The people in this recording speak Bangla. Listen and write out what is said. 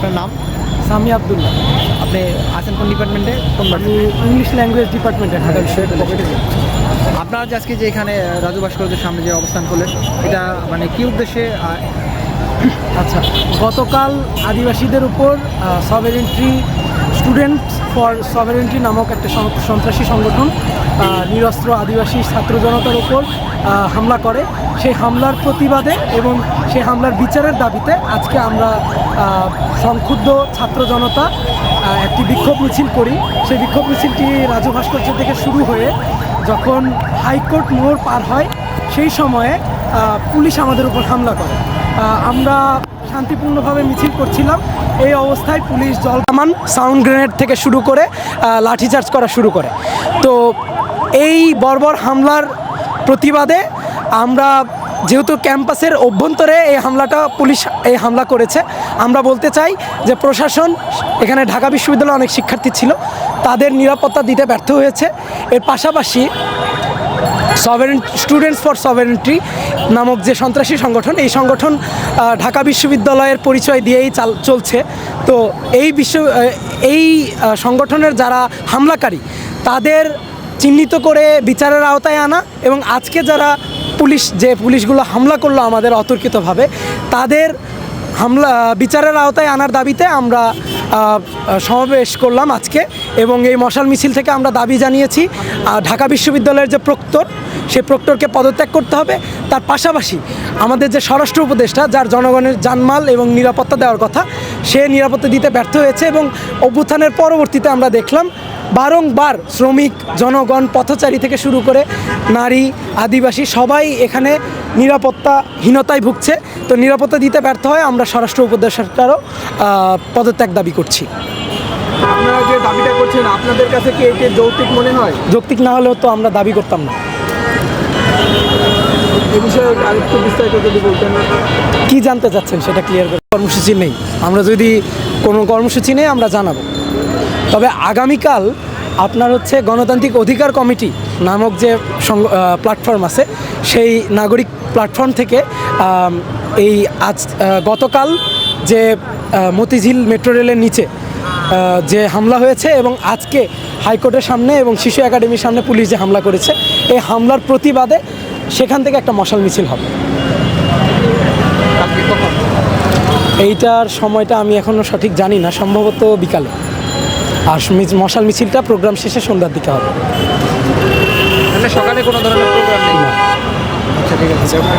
আপনার নাম? সামি আবদুল্লাহ। আপনি আছেন কোন ডিপার্টমেন্টে আমি ইংলিশ ল্যাঙ্গুয়েজ ডিপার্টমেন্টে ঢাকা বিশ্ববিদ্যালয় আপনারা যে আজকে যে এখানে রাজু ভাস্করদের সামনে যে অবস্থান করলেন এটা মানে কি উদ্দেশ্যে আচ্ছা গতকাল আদিবাসীদের উপর সভেরেন্ট্রি স্টুডেন্টস ফর সভারেন্ট্রি নামক একটা সন্ত্রাসী সংগঠন নিরস্ত্র আদিবাসী ছাত্র জনতার উপর হামলা করে। সেই হামলার প্রতিবাদে এবং সেই হামলার বিচারের দাবিতে আজকে আমরা সংক্ষুব্ধ ছাত্র জনতা একটি বিক্ষোভ মিছিল করি। সেই বিক্ষোভ মিছিলটি রাজু ভাস্কর্য থেকে শুরু হয়ে যখন হাইকোর্ট মোড় পার হয়, সেই সময়ে পুলিশ আমাদের উপর হামলা করে। আমরা শান্তিপূর্ণভাবে মিছিল করছিলাম। এই অবস্থায় পুলিশ জল কামান, সাউন্ড গ্রেনেড থেকে শুরু করে লাঠিচার্জ করা শুরু করে। তো এই বর্বর হামলার প্রতিবাদে আমরা যেহেতু ক্যাম্পাসের অভ্যন্তরে এই হামলাটা পুলিশ এই হামলা করেছে, আমরা বলতে চাই যে প্রশাসন, এখানে ঢাকা বিশ্ববিদ্যালয়ে অনেক শিক্ষার্থী ছিল, তাদের নিরাপত্তা দিতে ব্যর্থ হয়েছে। এর পাশাপাশি সভারেন স্টুডেন্টস ফর সভারেন্ট্রি নামক যে সন্ত্রাসী সংগঠন, এই সংগঠন ঢাকা বিশ্ববিদ্যালয়ের পরিচয় দিয়েই চাল চলছে। তো এই বিশ্ব এই সংগঠনের যারা হামলাকারী, তাদের চিহ্নিত করে বিচারের আওতায় আনা এবং আজকে যারা পুলিশ, যে পুলিশগুলো হামলা করল আমাদের অতর্কিতভাবে, তাদের হামলা বিচারের আওতায় আনার দাবিতে আমরা সমাবেশ করলাম আজকে এবং এই মশাল মিছিল থেকে আমরা দাবি জানিয়েছি ঢাকা বিশ্ববিদ্যালয়ের যে প্রক্টর, সেই প্রক্টরকে পদত্যাগ করতে হবে। তার পাশাপাশি আমাদের যে স্বরাষ্ট্র উপদেষ্টা, যার জনগণের জানমাল এবং নিরাপত্তা দেওয়ার কথা, সে নিরাপত্তা দিতে ব্যর্থ হয়েছে এবং অভ্যুত্থানের পরবর্তীতে আমরা দেখলাম, বারংবার শ্রমিক, জনগণ, পথচারী থেকে শুরু করে নারী, আদিবাসী সবাই এখানে নিরাপত্তাহীনতায় ভুগছে। তো নিরাপত্তা দিতে ব্যর্থ হয় আমরা স্বরাষ্ট্র উপদেষ্টারও পদত্যাগ দাবি করছি। আপনারা যে দাবিটা করছেন আপনাদের কাছে কি এটি যৌক্তিক মনে হয়? যৌক্তিক না হলেও তো আমরা দাবি করতাম না। এ বিষয়ে আরেকটু বিস্তারিত যদি বলতেন। কি জানতে চাচ্ছেন সেটা ক্লিয়ার করে। কর্মসূচি নেই। আমরা যদি কোনো কর্মসূচি নেই আমরা জানাব। তবে আগামীকাল আপনার হচ্ছে গণতান্ত্রিক অধিকার কমিটি নামক যে প্ল্যাটফর্ম আছে সেই নাগরিক প্ল্যাটফর্ম থেকে এই আজ গতকাল যে মতিঝিল মেট্রো রেলের নিচে যে হামলা হয়েছে এবং আজকে হাইকোর্টের সামনে এবং শিশু একাডেমির সামনে পুলিশ যে হামলা করেছে এই হামলার প্রতিবাদে সেখান থেকে একটা মশাল মিছিল হবে। এইটার সময়টা আমি এখনও সঠিক জানি না সম্ভবত বিকালে। আর মশাল মিছিলটা প্রোগ্রাম শেষে সন্ধ্যার দিকে হবে। সকালে কোনো ধরনের প্রোগ্রাম নেই? আচ্ছা ঠিক আছে